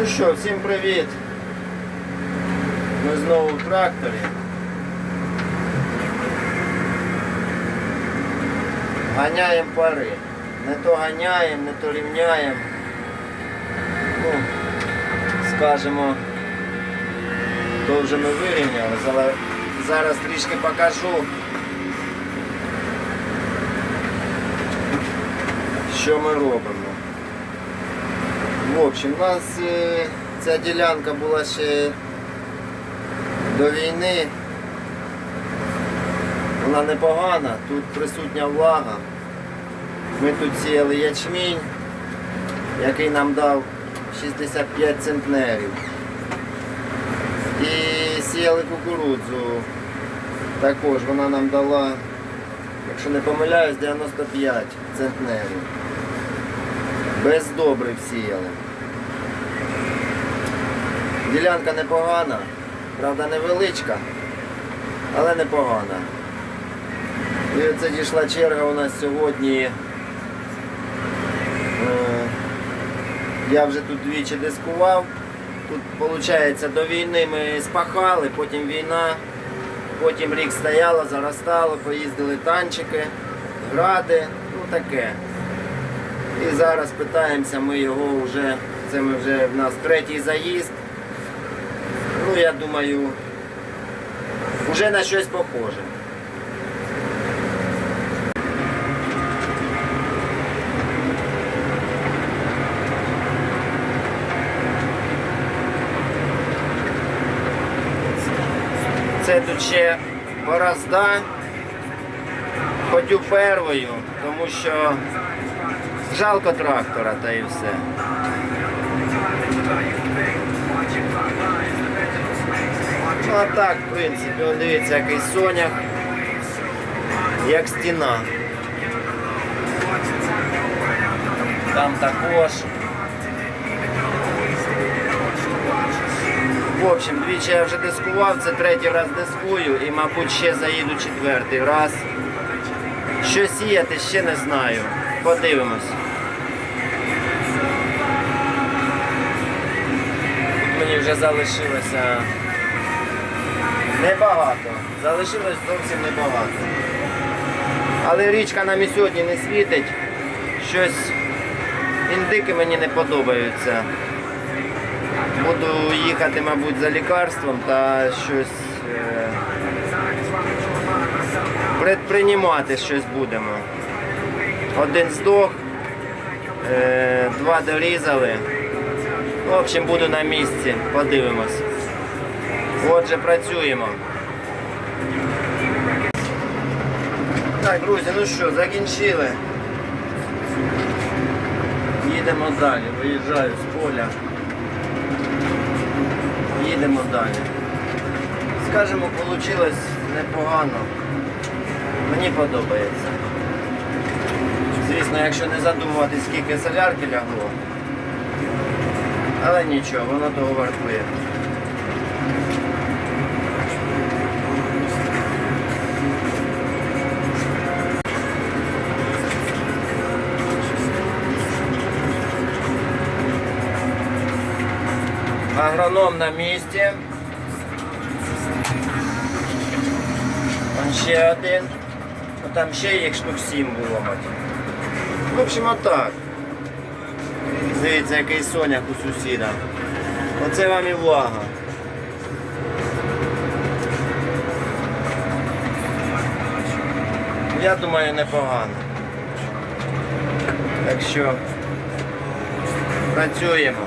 Ну що, всім привіт. Ми знову в тракторі. Ганяємо пари. Не то ганяємо, не то рівняємо. Ну, скажемо, то вже ми вирівняли, зараз трішки покажу. Що ми робимо? В общем, у нас е, ця ділянка була ще до війни. Вона непогана, тут присутня влага. Ми тут сіяли ячмінь, який нам дав 65 центнерів. І сіяли кукурудзу. Також вона нам дала, якщо не помиляюсь, 95 центнерів. Без добрив сіяли. Ділянка непогана, правда невеличка, але непогана. І оце дійшла черга у нас сьогодні. Е, Я вже тут двічі дискував. Тут, виходить, до війни ми спахали, потім війна, потім рік стояло, заростало, поїздили танчики, гради, ну таке. І зараз питаємося, ми його вже, це ми вже в нас третій заїзд. Ну, я думаю, вже на щось похоже. Це тут ще борозда. Ходю первою, тому що жалко трактора та і все. Ну а так, в принципі, он дивіться, який сонях, як стіна. Там також. В общем, двічі я вже дискував, це третій раз дискую і, мабуть, ще заїду четвертий раз. Що сіяти, ще не знаю. Подивимось. Тут мені вже залишилося небагато. Залишилось зовсім небагато. Але річка нам і сьогодні не світить. Щось індики мені не подобаються. Буду їхати, мабуть, за лікарством та щось предприймати щось будемо. Один здох, е, два дорізали. В общем, буду на місці, подивимось. Отже, працюємо. Так, друзі, ну що, закінчили. Їдемо далі, виїжджаю з поля. Їдемо далі. Скажемо, вийшло непогано. Мені подобається. Звісно, якщо не задумуватись, скільки солярки лягло. Але нічого, воно того вартує. Агроном на місці. Ще один. Ну, Там ще їх штук сім було. мать. В общем, отак. Дивіться, який соняк у сусіда. Оце вам і влага. Я думаю, непогано. Так що працюємо.